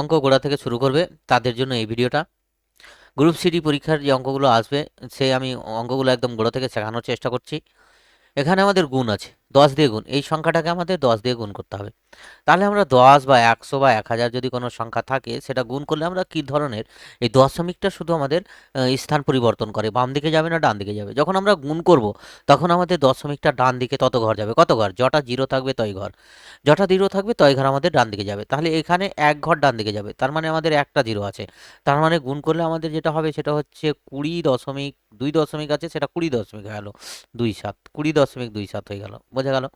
অঙ্ক গোড়া থেকে শুরু করবে তাদের জন্য এই ভিডিওটা। গ্রুপ সিডি পরীক্ষার যে অঙ্কগুলো আসবে, সে আমি অঙ্কগুলো একদম গোড়া থেকে শেখানোর চেষ্টা করছি। এখানে আমাদের গুণ আছে। দশ দিয়ে গুণ, এই সংখ্যাটাকে আমাদের দশ দিয়ে গুণ করতে হবে। তাহলে আমরা দশ বা একশো বা এক হাজার যদি কোনো সংখ্যা থাকে, সেটা গুণ করলে আমরা কী ধরনের, এই দশমিকটা শুধু আমাদের স্থান পরিবর্তন করে, বাম দিকে যাবে না ডান দিকে যাবে। যখন আমরা গুণ করব, তখন আমাদের দশমিকটা ডান দিকে তত ঘর যাবে। কত ঘর? যটা জিরো থাকবে তই ঘর। যটা জিরো থাকবে তই ঘর আমাদের ডান দিকে যাবে। তাহলে এখানে এক ঘর ডান দিকে যাবে। তার মানে আমাদের একটা জিরো আছে। তার মানে গুণ করলে আমাদের যেটা হবে, সেটা হচ্ছে কুড়ি দশমিক, দুই দশমিক আছে, সেটা কুড়ি দশমিক হয়ে গেল, দুই সাত। কুড়ি দশমিক দুই সাত হয়ে গেল। বোঝা গেল।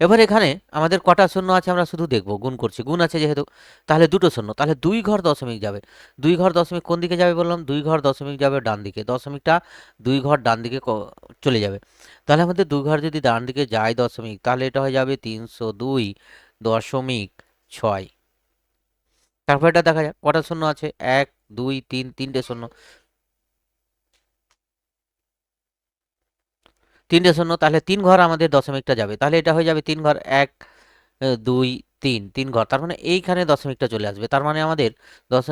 এবার এখানে আমাদের কটা শূন্য আছে আমরা শুধু দেখব, গুণ করছি। গুণ আছে যেহেতু, তাহলে দুটো শূন্য। তাহলে দুই ঘর দশমিক যাবে। দুই ঘর দশমিক কোন দিকে যাবে বললাম? দুই ঘর দশমিক যাবে ডান দিকে। দশমিকটা দুই ঘর ডান দিকে চলে যাবে। তাহলে আমাদের দুই ঘর যদি ডান দিকে যায় দশমিক, তাহলে এটা হয়ে যাবে তিনশো দুই দশমিক ছয়। তারপর এটা দেখা যাক, কটা শূন্য আছে? এক, দুই, তিন, তিনটে শূন্য। তিনটে শূন্য, তাহলে তিন ঘর আমাদের দশমিকটা যাবে। তাহলে এটা হয়ে যাবে তিন ঘর এক দুই, তিন তিন ঘর। তার মানে এইখানে দশমিকটা চলে আসবে। তার মানে আমাদের দশ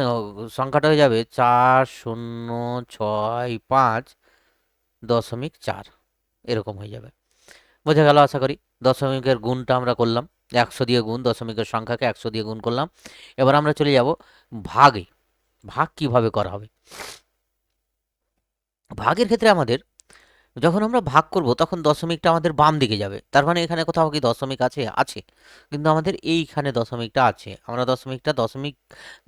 সংখ্যাটা হয়ে যাবে চার, শূন্য, ছয়, পাঁচ, দশমিক চার। এরকম হয়ে যাবে। বোঝা গেল আশা করি? দশমিকের গুণটা আমরা করলাম। একশো দিয়ে গুণ, দশমিকের সংখ্যাকে একশো দিয়ে গুণ করলাম। এবার আমরা চলে যাব ভাগে। ভাগ কীভাবে করা হবে? ভাগের ক্ষেত্রে আমাদের যখন আমরা ভাগ করব, তখন দশমিকটা আমাদের বাম দিকে যাবে। তার মানে এখানে কোথাও কি দশমিক আছে? আছে। কিন্তু আমাদের এইখানে দশমিকটা আছে। আমরা দশমিকটা দশমিক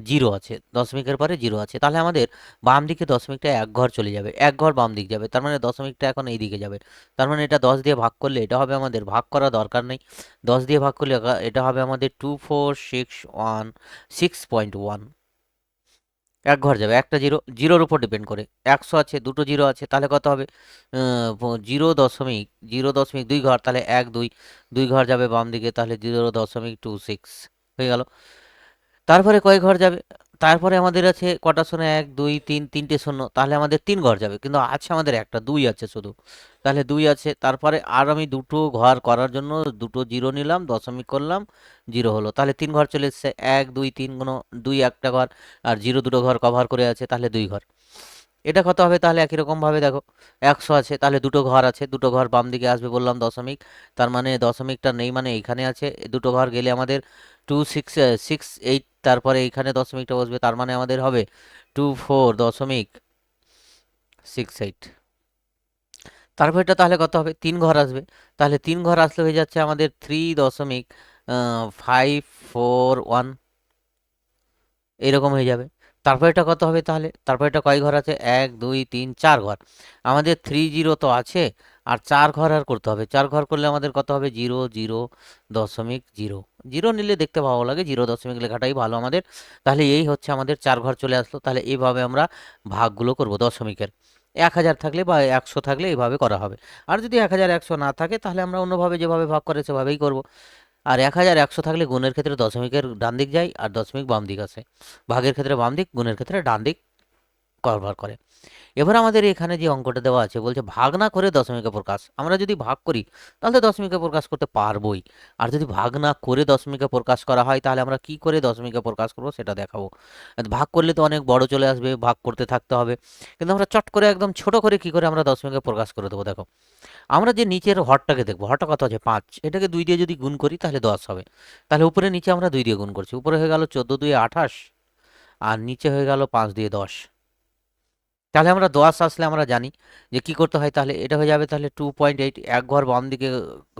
জিরো আছে। দশমিকের পরে জিরো আছে। তাহলে আমাদের বাম দিকে দশমিকটা এক ঘর চলে যাবে। এক ঘর বাম দিক যাবে। তার মানে দশমিকটা এখন এই দিকে যাবে। তার মানে এটা দশ দিয়ে ভাগ করলে এটা হবে আমাদের, ভাগ করা দরকার নেই। দশ দিয়ে ভাগ করলে এটা হবে আমাদের two four six one six point one এক ঘর যাবে, একটা জিরো, জিরোর উপর ডিপেন্ড করে। একশো আছে, দুটো জিরো আছে, তাহলে কত হবে? জিরো দশমিক জিরো দশমিক দুই ঘর, তাহলে এক, দুই দুই ঘর যাবে বাম দিকে তাহলে জিরো দশমিক টু সিক্স হয়ে গেল। তারপরে কয় ঘর যাবে? তারপরে আমাদের আছে কটা শূন্য? এক, দুই, তিন, তিনটে শূন্য। তাহলে আমাদের তিন ঘর যাবে। কিন্তু আছে আমাদের একটা, দুই আছে শুধু। তাহলে দুই আছে। তারপরে আর আমি দুটো ঘর করার জন্য দুটো জিরো নিলাম দশমিক করলাম, জিরো হলো। তাহলে তিন ঘর চলে এসছে। এক, দুই, তিন কোনো দুই একটা ঘর। আর জিরো দুটো ঘর কভার করে আছে, তাহলে দুই ঘর। এটা কত হবে তাহলে একই রকম ভাবে দেখো, একশো আছে, তাহলে দুটো ঘর আছে, দুটো ঘর বাম দিকে আসবে বললাম দশমিক, তার মানে দশমিকটা নেই মানে এইখানে আছে দুটো ঘর গেলে আমাদের টু সিক্স সিক্স এইট তারপরে এইখানে দশমিকটা বসবে, তার মানে আমাদের হবে টু ফোর দশমিক সিক্স এইট তারপর এটা তাহলে কত হবে? তিন ঘর আসবে, তাহলে তিন ঘর আসলে হয়ে যাচ্ছে আমাদের থ্রি দশমিক ফাইভ ফোর ওয়ান এরকম হয়ে যাবে। তারপর এটা কত হবে তাহলে? তারপর এটা কয় ঘর আছে? এক, দুই, তিন, চার ঘর। আমাদের থ্রি জিরো তো আছে, আর চার ঘর আর করতে হবে। চার ঘর করলে আমাদের কত হবে? জিরো জিরো দশমিক জিরো জিরো নিলে দেখতে ভালো লাগে জিরো দশমিক লেখাটাই ভালো আমাদের। তাহলে এই হচ্ছে আমাদের চার ঘর চলে আসলো। তাহলে এইভাবে আমরা ভাগগুলো করব দশমিকের। এক হাজার থাকলে বা একশো থাকলে এইভাবে করা হবে। আর যদি এক হাজার, একশো না থাকে, তাহলে আমরা অন্যভাবে যেভাবে ভাগ করে সেভাবেই করব। আর এক হাজার একশো থাকলে গুণের ক্ষেত্রে দশমিকের ডান দিক যায় আর দশমিক বাম দিক আসে ভাগের ক্ষেত্রে বাম দিক, গুণের ক্ষেত্রে ডান দিক। কভার করে। এবার আমাদের এখানে যে অঙ্কটা দেওয়া আছে, বলছে ভাগ না করে দশমিকে প্রকাশ। আমরা যদি ভাগ করি, তাহলে দশমিকে প্রকাশ করতে পারবোই। আর যদি ভাগ না করে দশমিকে প্রকাশ করা হয়, তাহলে আমরা কি করে দশমিকে প্রকাশ করব সেটা দেখাবো। ভাগ করলে তো অনেক বড় চলে আসবে, ভাগ করতে থাকতে হবে। কিন্তু আমরা চট করে একদম ছোট করে কি করে আমরা দশমিকে প্রকাশ করে দেবো, দেখো। আমরা যে নিচের হরটাকে দেখব, হরটা কত আছে? পাঁচ। এটাকে দুই দিয়ে যদি গুণ করি, তাহলে দশ হবে। তাহলে উপরে নিচে আমরা দুই দিয়ে গুণ করছি। উপরে হয়ে গেল চোদ্দ, দুই আঠাশ। আর নিচে হয়ে গেল পাঁচ দিয়ে দশ। তাহলে আমরা দশ আসলে আমরা জানি যে কি করতে হয়। তাহলে এটা হয়ে যাবে তাহলে টু পয়েন্ট এইট এক ঘর বাম দিকে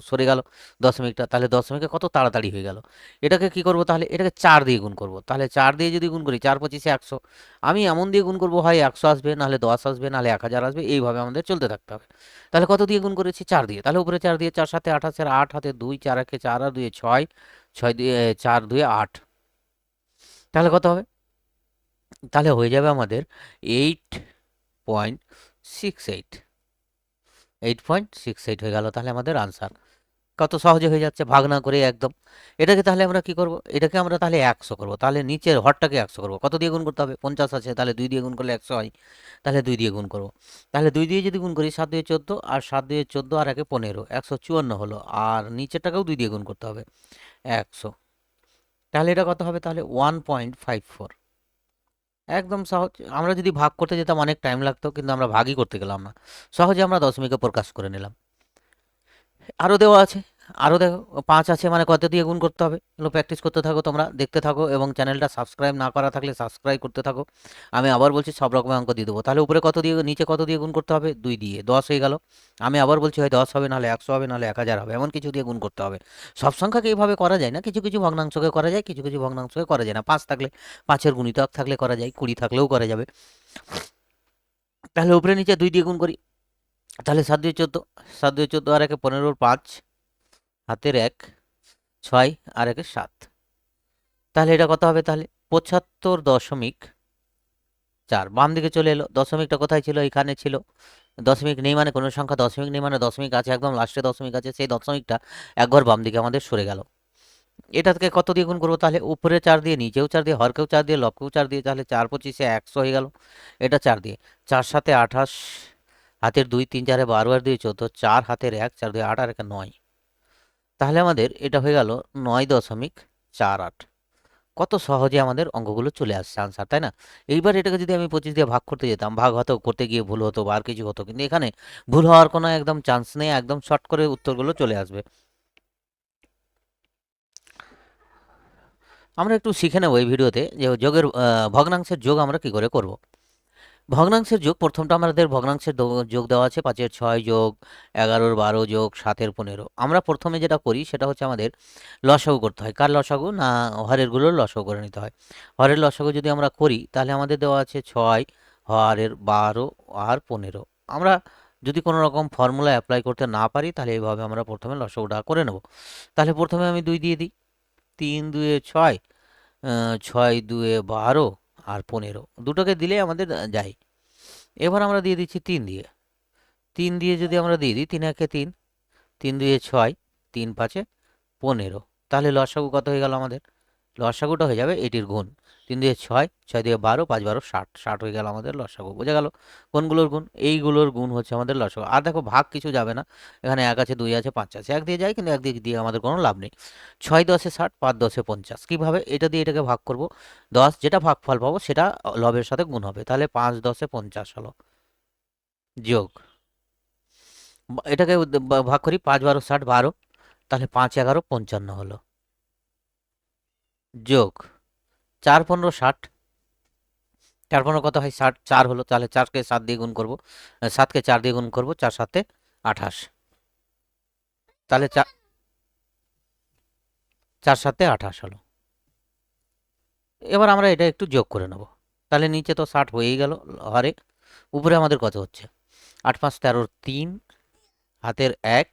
সরে গেল দশমিকটা, তাহলে দশমিকে কত তাড়াতাড়ি হয়ে গেল? এটাকে কি করব তাহলে? এটাকে চার দিয়ে গুণ করব। তাহলে চার দিয়ে যদি গুণ করি, চার পঁচিশে একশো, আমি এমন দিয়ে গুণ করব, হয় একশো আসবে, নাহলে দশ আসবে, নাহলে এক হাজার আসবে, এইভাবে আমাদের চলতে থাকতে হবে। তাহলে কত দিয়ে গুণ করেছি? চার দিয়ে। তাহলে উপরে চার দিয়ে চার, সাথে আঠাশের আট, হাতে দুই, চার একে চার, আর দুয়ে ছয় ছয় দিয়ে চার দুয়ে আট। তাহলে কত হবে? তাহলে হয়ে যাবে আমাদের eight point six eight eight point six eight হয়ে গেল তাহলে আমাদের আনসার কত সহজে হয়ে যাচ্ছে, ভাগ না করে একদম। এটাকে তাহলে আমরা কি করব? এটাকে আমরা তাহলে একশো করব। তাহলে নিচের হরটাকে একশো করব। কত দিয়ে গুণ করতে হবে? পঞ্চাশ আছে, তাহলে দুই দিয়ে গুণ করলে একশো হয়। তাহলে দুই দিয়ে গুণ করব। তাহলে দুই দিয়ে যদি গুণ করি, সাত দিয়ে চোদ্দ, আর সাত দিয়ে চোদ্দ, আর একে পনেরো, একশো চুয়ান্ন হলো। আর নিচেরটাকেও দুই দিয়ে গুণ করতে হবে। একশো। তাহলে এটা কত হবে? তাহলে ওয়ান পয়েন্ট ফাইভ ফোর একদম সহজ। আমরা যদি ভাগ করতে যেতাম অনেক টাইম লাগতো, কিন্তু আমরা ভাগই করতে গেলাম না। সহজে আমরা দশমিকে প্রকাশ করে নিলাম। আরও দেওয়া আছে। আরও দেখো, পাঁচ আছে মানে কত দিয়ে গুণ করতে হবে? এগুলো প্র্যাকটিস করতে থাকো, তোমরা দেখতে থাকো এবং চ্যানেলটা সাবস্ক্রাইব না করা থাকলে সাবস্ক্রাইব করতে থাকো। আমি আবার বলছি সব রকমের অঙ্ক দিয়ে দেবো। তাহলে উপরে কত দিয়ে, নিচে কত দিয়ে গুণ করতে হবে? দুই দিয়ে, দশ হয়ে গেল। আমি আবার বলছি হয় দশ হবে, নাহলে একশো হবে, নাহলে এক হাজার হবে, এমন কিছু দিয়ে গুণ করতে হবে। সব সংখ্যাকে এইভাবে করা যায় না, কিছু কিছু ভগ্নাংশকে করা যায়, কিছু কিছু ভগ্নাংশকে করা যায় না। পাঁচ থাকলে, পাঁচের গুণিতক থাকলে করা যায়, কুড়ি থাকলেও করা যাবে। তাহলে উপরে নিচে দুই দিয়ে গুণ করি। তাহলে সাত দুই চোদ্দ, সাত দুই চোদ্দ আর একে পনেরোর পাঁচ। হাতের এক, ছয়, আর একে সাত। তাহলে এটা কত হবে তাহলে? পঁচাত্তর দশমিক চার। বাম দিকে চলে এলো। দশমিকটা কোথায় ছিল? এখানে ছিল। দশমিক নেই মানে কোনো সংখ্যা। দশমিক নেই মানে দশমিক আছে একদম, লাস্টে দশমিক আছে। সেই দশমিকটা একবার বাম দিকে আমাদের সরে গেল। এটাকে কত দিয়ে গুণ করব তাহলে? উপরে চার দিয়ে, নিচেও চার দিয়ে, হরকেও চার দিয়ে লবকেও চার দিয়ে, তাহলে চার পঁচিশে একশো হয়ে গেল। এটা চার দিয়ে। চার সাথে আঠাশ, হাতের দুই, তিন, চারে বারো, আর দুই, চোদ্দ, চার হাতের এক, চার দুই, আট, আর একে নয়। তাহলে আমাদের এটা হয়ে গেল নয় দশমিক চার আট। কত সহজে আমাদের অঙ্কগুলো চলে আসছে আনসার তাই না? এইবার এটাকে যদি আমি পঁচিশ দিয়ে ভাগ করতে যেতাম, ভাগ হতো করতে গিয়ে ভুল হতো বা আর কিছু হতো, কিন্তু এখানে ভুল হওয়ার কোনো একদম চান্স নেই, একদম শর্ট করে উত্তরগুলো চলে আসবে। আমরা একটু শিখে নেব এই ভিডিওতে যে যোগের ভগ্নাংশের যোগ আমরা কি করে করব। ভগ্নাংশের যোগ, প্রথমটা আমাদের ভগ্নাংশের যোগ দেওয়া আছে, পাঁচের ছয় যোগ, এগারোর বারো যোগ, সাতের পনেরো। আমরা প্রথমে যেটা করি সেটা হচ্ছে আমাদের লসাগু করতে হয়। কার লসাগু? না হরেরগুলোর লসাগু করে নিতে হয়। হরের লসাগু যদি আমরা করি, তাহলে আমাদের দেওয়া আছে ছয়, হরের বারো আর পনেরো। আমরা যদি কোনো রকম ফর্মুলা অ্যাপ্লাই করতে না পারি, তাহলে এইভাবে আমরা প্রথমে লসাগুটা করে নেব। তাহলে প্রথমে আমি দুই দিয়ে দিই। তিন দুয়ে ছয় ছয় দুয়ে বারো আর পনেরো। দুটোকে দিলে আমাদের যায় এবার আমরা দিয়ে দিচ্ছি তিন দিয়ে। তিন দিয়ে যদি আমরা দিয়ে দিই, তিন একে তিন তিন দুয়ে ছয়, তিন পাঁচে পনেরো। তাহলে লসাগু কত হয়ে গেল আমাদের? লসাগুটা হয়ে যাবে এটির গুণ। তিন দিয়ে ছয় ছয় দিয়ে বারো, পাঁচ বারো, ষাট। ষাট হয়ে গেল আমাদের লসাগু, বোঝা গেল? কোনগুলোর গুণ? এইগুলোর গুণ হচ্ছে আমাদের লসাগু। আর দেখো, ভাগ কিছু যাবে না। এখানে এক আছে, দুই আছে, পাঁচ আছে। এক দিয়ে যায়, কিন্তু এক দিয়ে আমাদের কোনো লাভ নেই। ছয় দশে ষাট, পাঁচ দশে পঞ্চাশ। কীভাবে? এটা দিয়ে এটাকে ভাগ করব। দশ, যেটা ভাগফল পাবো, সেটা লবের সাথে গুণ হবে। তাহলে পাঁচ দশে পঞ্চাশ হলো। যোগ। এটাকে ভাগ করি, পাঁচ বারো, ষাট বারো। তাহলে পাঁচ এগারো, পঞ্চান্ন হলো। যোগ চার পনেরো ষাট। চার পনেরো কত হয়? ষাট, চার হলো, তাহলে চারকে সাত দিয়ে গুণ করব। সাতকে চার দিয়ে গুণ করব, চার সাতে আঠাশ। তাহলে চার চার সাতে আঠাশ হলো। এবার আমরা এটা একটু যোগ করে নেব। তাহলে নিচে তো ষাট হয়েই গেল, হরে। উপরে আমাদের কত হচ্ছে? আট পাঁচ তেরোর তিন, হাতের এক,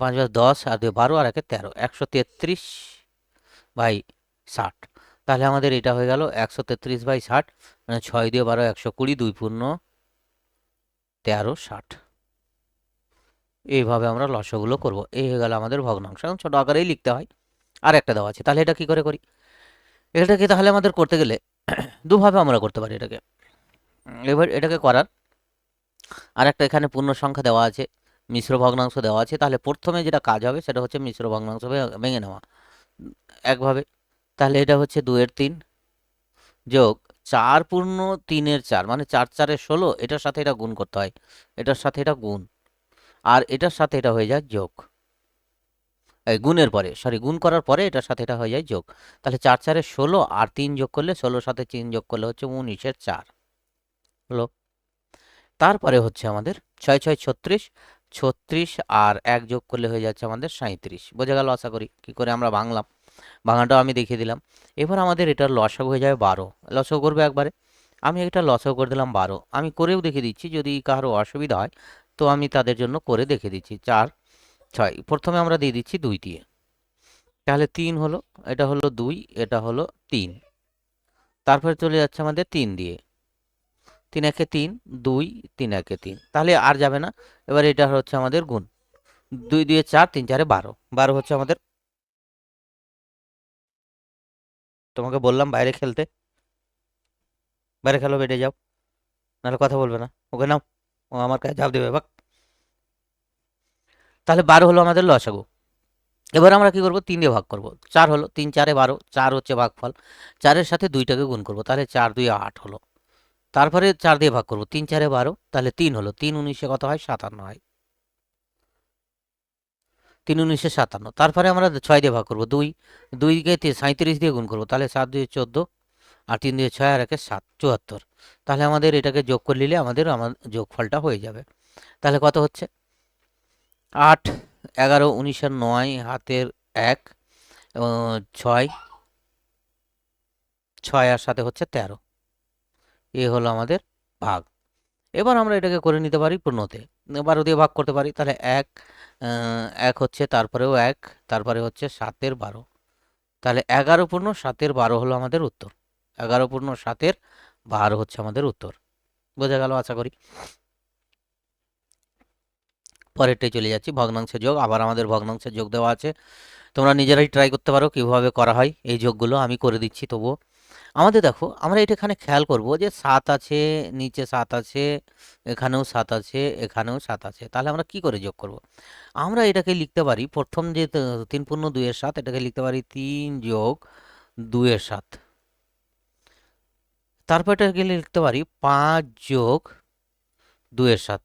পাঁচ পাঁচ দশ আর দুই বারো, আর একে তেরো। একশো তেত্রিশ বাই ষাট। তাহলে আমাদের এটা হয়ে গেল একশো তেত্রিশ বাই ষাট মানে ছয় দিয়ে বারো একশো কুড়ি, দুই পূর্ণ তেরো ষাট। এইভাবে আমরা লসগুলো করব। এই হয়ে গেল আমাদের ভগ্নাংশ। এখন ছোটো আকারেই লিখতে হয়। আর একটা দেওয়া আছে। তাহলে এটা কি করে করি? এটাকে তাহলে আমাদের করতে গেলে দুভাবে আমরা করতে পারি এটাকে। এবার এটাকে করার। আর একটা এখানে পূর্ণ সংখ্যা দেওয়া আছে। মিশ্র ভগ্নাংশ দেওয়া আছে। তাহলে প্রথমে যেটা কাজ হবে সেটা হচ্ছে মিশ্র ভগ্নাংশ ভেঙে নেওয়া। একভাবে। তাহলে এটা হচ্ছে দুয়ের তিন যোগ চার পূর্ণ তিনের চার মানে চার চারের ষোলো, এটার সাথে এটা গুণ করতে হয়। এটার সাথে এটা গুণ। আর এটার সাথে এটা হয়ে যায় যোগ। এই গুণের পরে সরি গুণ করার পরে এটার সাথে এটা হয়ে যায় যোগ। তাহলে চার চারের ষোলো আর তিন যোগ করলে ষোলোর সাথে তিন যোগ করলে হচ্ছে উনিশের চার। হলো। তারপরে হচ্ছে আমাদের ছয় ছয়, ছত্রিশ ছত্রিশ আর এক যোগ করলে হয়ে যাচ্ছে আমাদের সাঁত্রিশ বোঝা গেল আশা করি? কী করে আমরা ভাঙলাম। ভাঙাটাও আমি দেখিয়ে দিলাম। এবার আমাদের এটার লসাগু হয়ে যাবে বারো। লসাগু করবে একবারে। আমি এটা লসাগু করে দিলাম বারো। আমি করেও দেখে দিচ্ছি, যদি কারও অসুবিধা হয়, তো আমি তাদের জন্য করে দেখে দিচ্ছি। চার, ছয়, প্রথমে আমরা দিয়ে দিচ্ছি দুই দিয়ে তাহলে তিন হলো, এটা হলো দুই, এটা হলো তিন। তারপরে চলে যাচ্ছে আমাদের তিন দিয়ে। তিন একে তিন, দুই, তিন একে তিন। তাহলে আর যাবে না। এবার এটা হচ্ছে আমাদের গুণ। দুই, দিয়ে চার, তিন, চারে বারো। বারো হচ্ছে আমাদের তোমাকে বললাম বাইরে খেলতে। বাইরে খেলো বেটে যাও। নাহলে কথা বলবে না। ওকে নাও, ও আমার কাছে ঝাঁপ দেবে বাক তাহলে বারো হলো আমাদের লসাগু এবার আমরা কি করব? তিন দিয়ে ভাগ করব। চার হলো, তিন, চারে বারো, চার হচ্ছে ভাগফল। চারের সাথে দুইটাকে গুণ করব, তাহলে চার, দুই, আট হলো। তারপরে চার দিয়ে ভাগ করব, তিন, চারে বারো, তাহলে তিন হলো। তিন, উনিশে কত হয়? সাতান্ন হয়। তিন উনিশে সাতান্ন। তারপরে আমরা ছয় দিয়ে ভাগ করব, দুই দুইকে সাঁইত্রিশ দিয়ে গুণ করব, তাহলে সাত দুই চোদ্দ, আর তিন দিয়ে ছয়, আর একে সাত, চুয়াত্তর। তাহলে আমাদের এটাকে যোগ করে নিলে আমাদের আমার যোগফলটা হয়ে যাবে। তাহলে কত হচ্ছে? আট, এগারো উনিশের নয়, হাতের এক ছয় ছয় আর সাথে হচ্ছে তেরো। এ হলো আমাদের ভাগ। এবার আমরা এটাকে করে নিতে পারি পূর্ণতে। বারো দিয়ে ভাগ করতে পারি, তাহলে এক এক হচ্ছে তারপরেও এক, তারপরে হচ্ছে সাতের বারো। তাহলে এগারো পূর্ণ সাতের বারো হলো আমাদের উত্তর। এগারো পূর্ণ সাতের বারো হচ্ছে আমাদের উত্তর। বোঝা গেল আশা করি? পরেরটাই চলে যাচ্ছি ভগ্নাংশের যোগ, আবার আমাদের ভগ্নাংশের যোগ দেওয়া আছে। তোমরা নিজেরাই ট্রাই করতে পারো কীভাবে করা হয়, এই যোগগুলো আমি করে দিচ্ছি তবুও। আমাদের দেখো, আমরা এটা এখানে খেয়াল করব যে সাত আছে, নিচে সাত আছে, এখানেও সাত আছে, এখানেও সাত আছে। তাহলে আমরা কি করে যোগ করব? আমরা এটাকে লিখতে পারি, প্রথম যে তিন পূর্ণ দুইয়ের সাত, এটাকে লিখতে পারি তিন যোগ দুইয়ের সাত। তারপর এটাকে লিখতে পারি পাঁচ যোগ দুইয়ের সাত।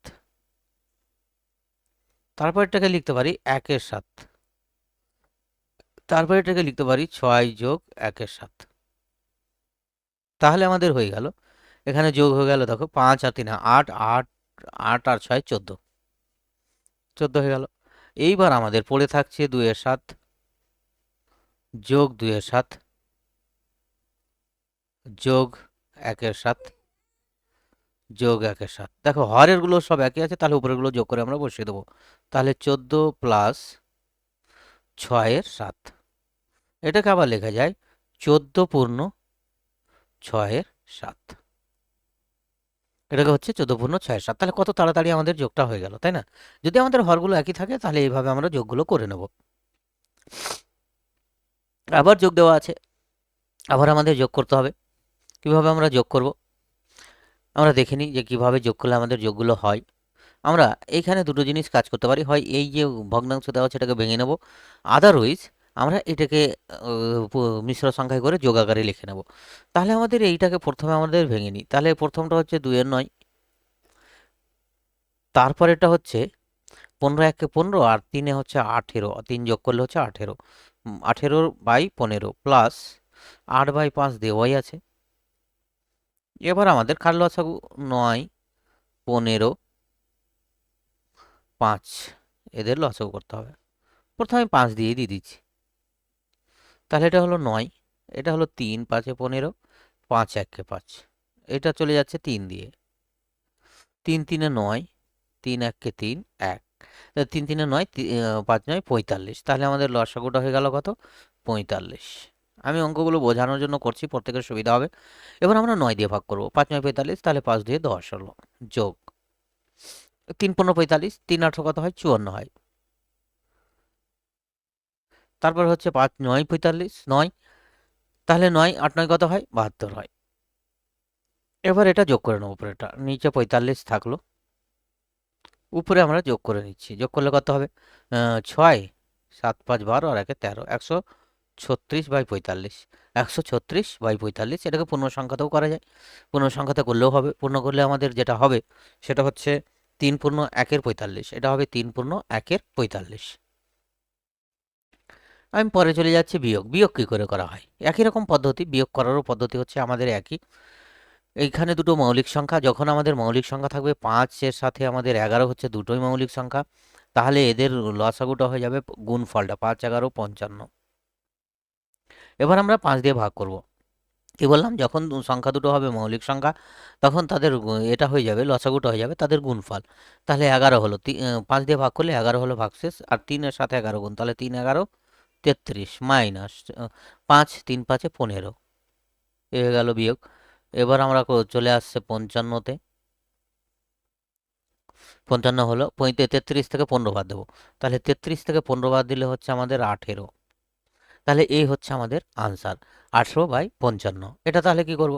তারপর এটাকে লিখতে পারি একের সাত। তারপর এটাকে লিখতে পারি ছয় যোগ একের সাত। তাহলে আমাদের হয়ে গেল। এখানে যোগ হয়ে গেল দেখো পাঁচ আর তিন, আট আট আট আর ছয়, চোদ্দ। চোদ্দ হয়ে গেল। এইবার আমাদের পড়ে থাকছে দুইয়ের সাত, যোগ দুইয়ের সাত, যোগ একের সাত, যোগ একের সাত। দেখো হরেরগুলো সব একই আছে, তাহলে উপরেরগুলো যোগ করে আমরা বসিয়ে দেবো। তাহলে চোদ্দ প্লাস ছয়ের সাত। এটাকে আবার লেখা যায় চোদ্দ পূর্ণ ছয়ের সাত। এটাকে হচ্ছে চোদ্দ পূর্ণ ছয়ের সাত। তাহলে কত তাড়াতাড়ি আমাদের যোগটা হয়ে গেল, তাই না? যদি আমাদের হরগুলো একই থাকে, তাহলে এইভাবে আমরা যোগগুলো করে নেব। আবার যোগ দেওয়া আছে। আবার আমাদের যোগ করতে হবে। কীভাবে আমরা যোগ করব? আমরা দেখে নিই যে কীভাবে যোগ করলে আমাদের যোগগুলো হয়। আমরা এইখানে দুটো জিনিস কাজ করতে পারি। হয় এই যে ভগ্নাংশ দেওয়া এটাকে ভেঙে নেব। আদারওয়াইজ আমরা এটাকে মিশ্র সংখ্যায় করে যোগ আকারে লিখে নেব। তাহলে আমাদের এইটাকে প্রথমে আমাদের ভেঙে নিই। তাহলে প্রথমটা হচ্ছে দুইয়ের নয়। তারপর এটা হচ্ছে পনেরো একে পনেরো আর তিনে হচ্ছে আঠেরো। তিন যোগ করলে হচ্ছে আঠেরো। আঠেরো বাই পনেরো প্লাস আট বাই পাঁচ দেওয়াই আছে। এবার আমাদের কার লসাগু নয়, পনেরো, পাঁচ। এদের লসাগু করতে হবে। প্রথমে পাঁচ দিয়ে দিয়ে দিচ্ছি। তাহলে এটা হলো নয়, এটা হলো তিন, পাঁচে পনেরো, পাঁচ, একে পাঁচ। এটা চলে যাচ্ছে তিন দিয়ে। তিন তিনে নয়, তিন এককে তিন, এক। তিন তিনে নয় পাঁচ নয়, পঁয়তাল্লিশ। তাহলে আমাদের লসাগুটা হয়ে গেল কত? পঁয়তাল্লিশ। আমি অঙ্কগুলো বোঝানোর জন্য করছি, প্রত্যেকের সুবিধা হবে। এবার আমরা নয় দিয়ে ভাগ করব। পাঁচ নয়, পঁয়তাল্লিশ, তাহলে পাঁচ দিয়ে দশ হলো। যোগ। তিন, পনেরো, পঁয়তাল্লিশ, তিন আঠেরো কত হয়? চুয়ান্ন হয়। তারপর হচ্ছে পাঁচ, নয়, পঁয়তাল্লিশ, নয়। তাহলে নয়, আট, নয় কত হয়? বাহাত্তর হয়। এবার এটা যোগ করে নেব উপরেটা নিচে পঁয়তাল্লিশ থাকল। উপরে আমরা যোগ করে নিচ্ছি। যোগ করলে কত হবে? ছয়, সাত, পাঁচ, বারো আর একে তেরো। একশো ছত্রিশ বাই পঁয়তাল্লিশ। একশো ছত্রিশ বাই পঁয়তাল্লিশ। এটাকে পূর্ণ সংখ্যাতেও করা যায়। পূর্ণ সংখ্যাতে করলেও হবে। পূর্ণ করলে আমাদের যেটা হবে, সেটা হচ্ছে তিন পূর্ণ একের পঁয়তাল্লিশ। এটা হবে তিন পূর্ণ একের পঁয়তাল্লিশ। আমি পরে চলে যাচ্ছি বিয়োগ। বিয়োগ কী করে করা হয়? একই রকম পদ্ধতি, বিয়োগ করারও পদ্ধতি হচ্ছে আমাদের একই। এইখানে দুটো মৌলিক সংখ্যা, যখন আমাদের মৌলিক সংখ্যা থাকবে পাঁচের সাথে আমাদের এগারো হচ্ছে দুটোই মৌলিক সংখ্যা, তাহলে এদের লসাগুটা হয়ে যাবে গুণফলটা, পাঁচ, এগারো, পঞ্চান্ন। এবার আমরা পাঁচ দিয়ে ভাগ করব। কি বললাম? যখন সংখ্যা দুটো হবে মৌলিক সংখ্যা, তখন তাদের এটা হয়ে যাবে লসাগুটা হয়ে যাবে তাদের গুণফল। তাহলে এগারো হলো পাঁচ দিয়ে ভাগ করলে এগারো হলো ভাগশেষ, আর তিনের সাথে এগারো গুণ, তাহলে তিন, এগারো তেত্রিশ, মাইনাস পাঁচ, তিন, পাঁচে পনেরো। এ হয়ে গেল বিয়োগ। এবার আমরা চলে আসছে পঞ্চান্নতে। পঞ্চান্ন হলো তেত্রিশ থেকে পনেরো বাদ দেবো। তাহলে তেত্রিশ থেকে পনেরো বাদ দিলে হচ্ছে আমাদের আঠেরো। তাহলে এই হচ্ছে আমাদের আনসার, আঠেরো বাই পঞ্চান্ন। এটা তাহলে কি করব?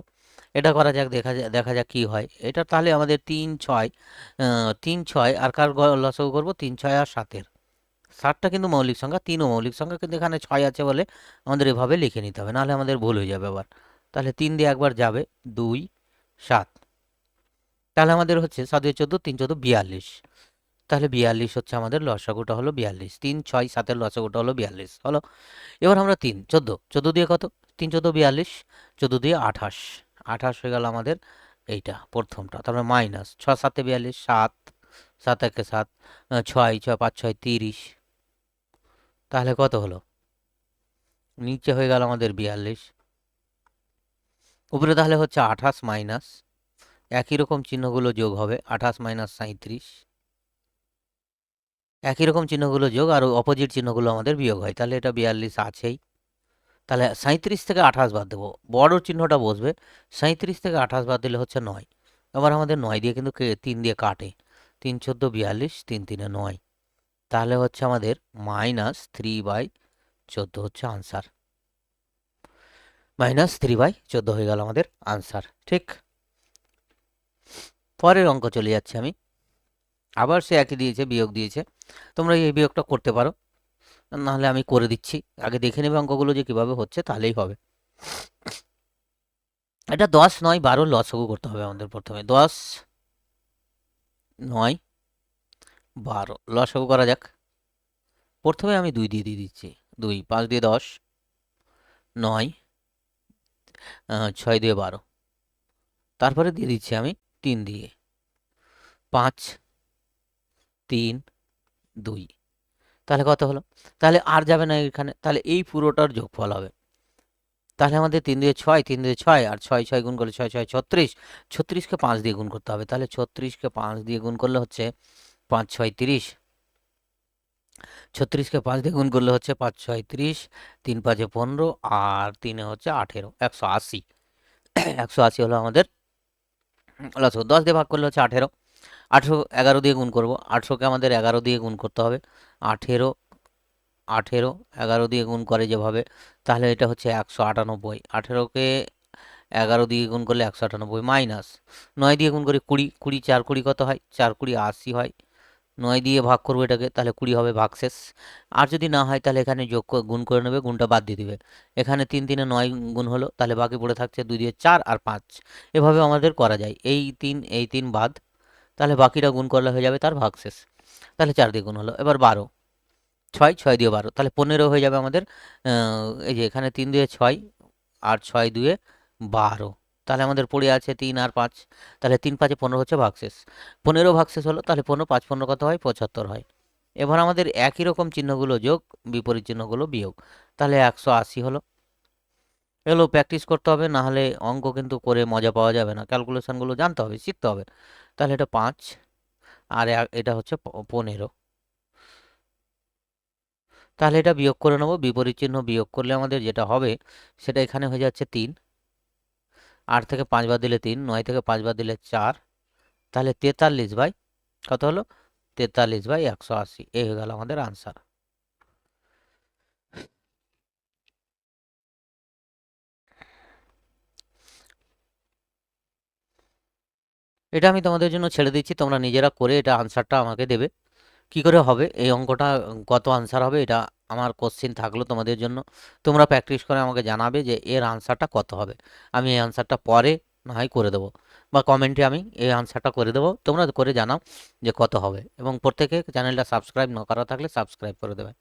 এটা করা যাক, দেখা যাক দেখা যাক কী হয়। এটা তাহলে আমাদের তিন ছয় তিন ছয় আর কার লসাগু করব? তিন ছয় আর সাতের। ষাটটা কিন্তু মৌলিক সংখ্যা, তিনও মৌলিক সংখ্যা কিন্তু এখানে ছয় আছে বলে আমাদের এভাবে লিখে নিতে হবে, নাহলে আমাদের ভুল হয়ে যাবে আবার। তাহলে তিন দিয়ে একবার যাবে, দুই, সাত। তাহলে আমাদের হচ্ছে সাত দিয়ে চোদ্দ, তিন চোদ্দ, বিয়াল্লিশ। তাহলে বিয়াল্লিশ হচ্ছে আমাদের লসাগুটা হলো বিয়াল্লিশ, তিন, ছয়, সাতের লসাগুটা হলো বিয়াল্লিশ, হলো? এবার আমরা তিন, চোদ্দ চোদ্দ দিয়ে কত? তিন, চোদ্দ, বিয়াল্লিশ, চোদ্দ দিয়ে আঠাশ। আঠাশ হয়ে গেল আমাদের এইটা, প্রথমটা তারপরে মাইনাস ছ, সাতে বিয়াল্লিশ, সাত সাত, একে সাত ছয় ছয়, পাঁচ, ছয়, তিরিশ। তাহলে কত হলো? নিচে হয়ে গেল আমাদের বিয়াল্লিশ। উপরে তাহলে হচ্ছে আঠাশ মাইনাস। একই রকম চিহ্নগুলো যোগ হবে, আঠাশ মাইনাস সাঁত্রিশ একই রকম চিহ্নগুলো যোগ আর অপোজিট চিহ্নগুলো আমাদের বিয়োগ হয়, তাহলে এটা বিয়াল্লিশ আছেই। তাহলে সাঁত্রিশ থেকে আঠাশ বাদ দেবো, বড় চিহ্নটা বসবে সাঁত্রিশ থেকে আঠাশ বাদ দিলে হচ্ছে নয়। এবার আমাদের নয় দিয়ে কিন্তু তিন দিয়ে কাটে। তিন চোদ্দ বিয়াল্লিশ, তিন তিনে নয়। তাহলে হচ্ছে আমাদের মাইনাস থ্রি বাই চোদ্দ হচ্ছে আনসার মাইনাস থ্রি বাই চোদ্দ হয়ে গেল আমাদের আনসার ঠিক? পরের অঙ্ক চলে যাচ্ছে আমি। আবার সে একই দিয়েছে, বিয়োগ দিয়েছে। তোমরা এই বিয়োগটা করতে পারো। নাহলে আমি করে দিচ্ছি। আগে দেখে নেবে অঙ্কগুলো যে কীভাবে হচ্ছে, তাহলেই হবে। এটা দশ নয়, বারো লসগু করতে হবে আমাদের প্রথমে। দশ নয় বারো, লসগু করা যাক। প্রথমে আমি দুই দিয়ে দিয়ে দিচ্ছি। দুই, পাঁচ দিয়ে দশ। নয় ছয় দিয়ে বারো। তারপরে দিয়ে দিচ্ছি আমি তিন দিয়ে। পাঁচ, তিন, দুই। তাহলে কত হলো? তাহলে আর যাবে না এখানে। তাহলে এই পুরোটার যোগফল হবে। তাহলে আমাদের তিন দিয়ে ছয়, তিন দিয়ে ছয়, আর ছয় ছয় গুণ করলে ছয় ছয়, ছত্রিশ। ছত্রিশকে পাঁচ দিয়ে গুণ করতে হবে। তাহলে ছত্রিশকে পাঁচ দিয়ে গুণ করলে হচ্ছে পাঁচ ছয় তিরিশ। ছত্রিশকে পাঁচ দিয়ে গুণ করলে হচ্ছে পাঁচ ছয় তিরিশ, তিন পাঁচে পনেরো আর তিনে হচ্ছে আঠেরো, একশো আশি। একশো আশি হলো আমাদের লসগু দশ দিয়ে ভাগ করলে হচ্ছে আঠেরো। আঠেরো এগারো দিয়ে গুণ করব। আঠেরোকে আমাদের এগারো দিয়ে গুণ করতে হবে। আঠেরো আঠেরো এগারো দিয়ে গুণ করে যেভাবে, তাহলে এটা হচ্ছে একশো আটানব্বই। আঠেরোকে এগারো দিয়ে গুণ করলে একশো আটানব্বই মাইনাস। নয় দিয়ে গুণ করে কুড়ি। কুড়ি চার কুড়ি কত হয়? চার কুড়ি আশি হয়। নয় দিয়ে ভাগ করব এটাকে, তাহলে কুড়ি হবে ভাগশেষ আর যদি না হয়, তাহলে এখানে যোগ গুণ করে নেবে, গুণটা বাদ দিয়ে দিবে। এখানে তিন তিনে নয় গুণ হলো, তাহলে বাকি পড়ে থাকছে দুই দিয়ে চার আর পাঁচ। এভাবে আমাদের করা যায়। এই তিন এই তিন বাদ, তাহলে বাকিটা গুণ করলে হয়ে যাবে তার ভাগশেষ তাহলে চার দিয়ে গুণ হলো। এবার বারো। ছয় ছয় দিয়ে বারো। তাহলে পনেরো হয়ে যাবে আমাদের এই যে এখানে তিন দিয়ে ছয় আর ছয় দুয়ে বারো। তাহলে আমাদের পড়ে আছে তিন আর পাঁচ। তাহলে তিন পাঁচে পনেরো হচ্ছে ভাগশেষ। পনেরো ভাগশেষ হলো, তাহলে পনেরো, পাঁচ পনেরো কত হয়? পঁচাত্তর হয়। এবার আমাদের একই রকম চিহ্নগুলো যোগ, বিপরীত চিহ্নগুলো বিয়োগ। তাহলে একশো আশি হলো। এগুলো প্র্যাকটিস করতে হবে, না হলে অঙ্ক কিন্তু করে মজা পাওয়া যাবে না। ক্যালকুলেশনগুলো জানতে হবে, শিখতে হবে। তাহলে এটা পাঁচ, আর এটা হচ্ছে পনেরো। তাহলে এটা বিয়োগ করে নেব, বিপরীত চিহ্ন বিয়োগ করলে আমাদের যেটা হবে, সেটা এখানে হয়ে যাচ্ছে তিন। আট থেকে পাঁচ বার দিলে তিন, নয় থেকে পাঁচ বার দিলে চার, তাহলে তেতাল্লিশ বাই কত হলো? তেতাল্লিশ বাই একশো আশি। এই হয়ে গেল আমাদের আনসার এটা আমি তোমাদের জন্য ছেড়ে দিচ্ছি, তোমরা নিজেরা করে এটা আনসারটা আমাকে দেবে। কি করে হবে? এই অঙ্কটা কত আনসার হবে, এটা আমার কোশ্চিন থাকল তোমাদের জন্য। তোমরা প্র্যাকটিস করে আমাকে জানাবে যে এর আনসারটা কত হবে। আমি এই আনসারটা পরে না হয় করে দেবো। বা কমেন্টে আমি এই আনসারটা করে দেবো। তোমরা করে জানাও যে কত হবে। এবং প্রত্যেকে চ্যানেলটা সাবস্ক্রাইব না করা থাকলে সাবস্ক্রাইব করে দেবে।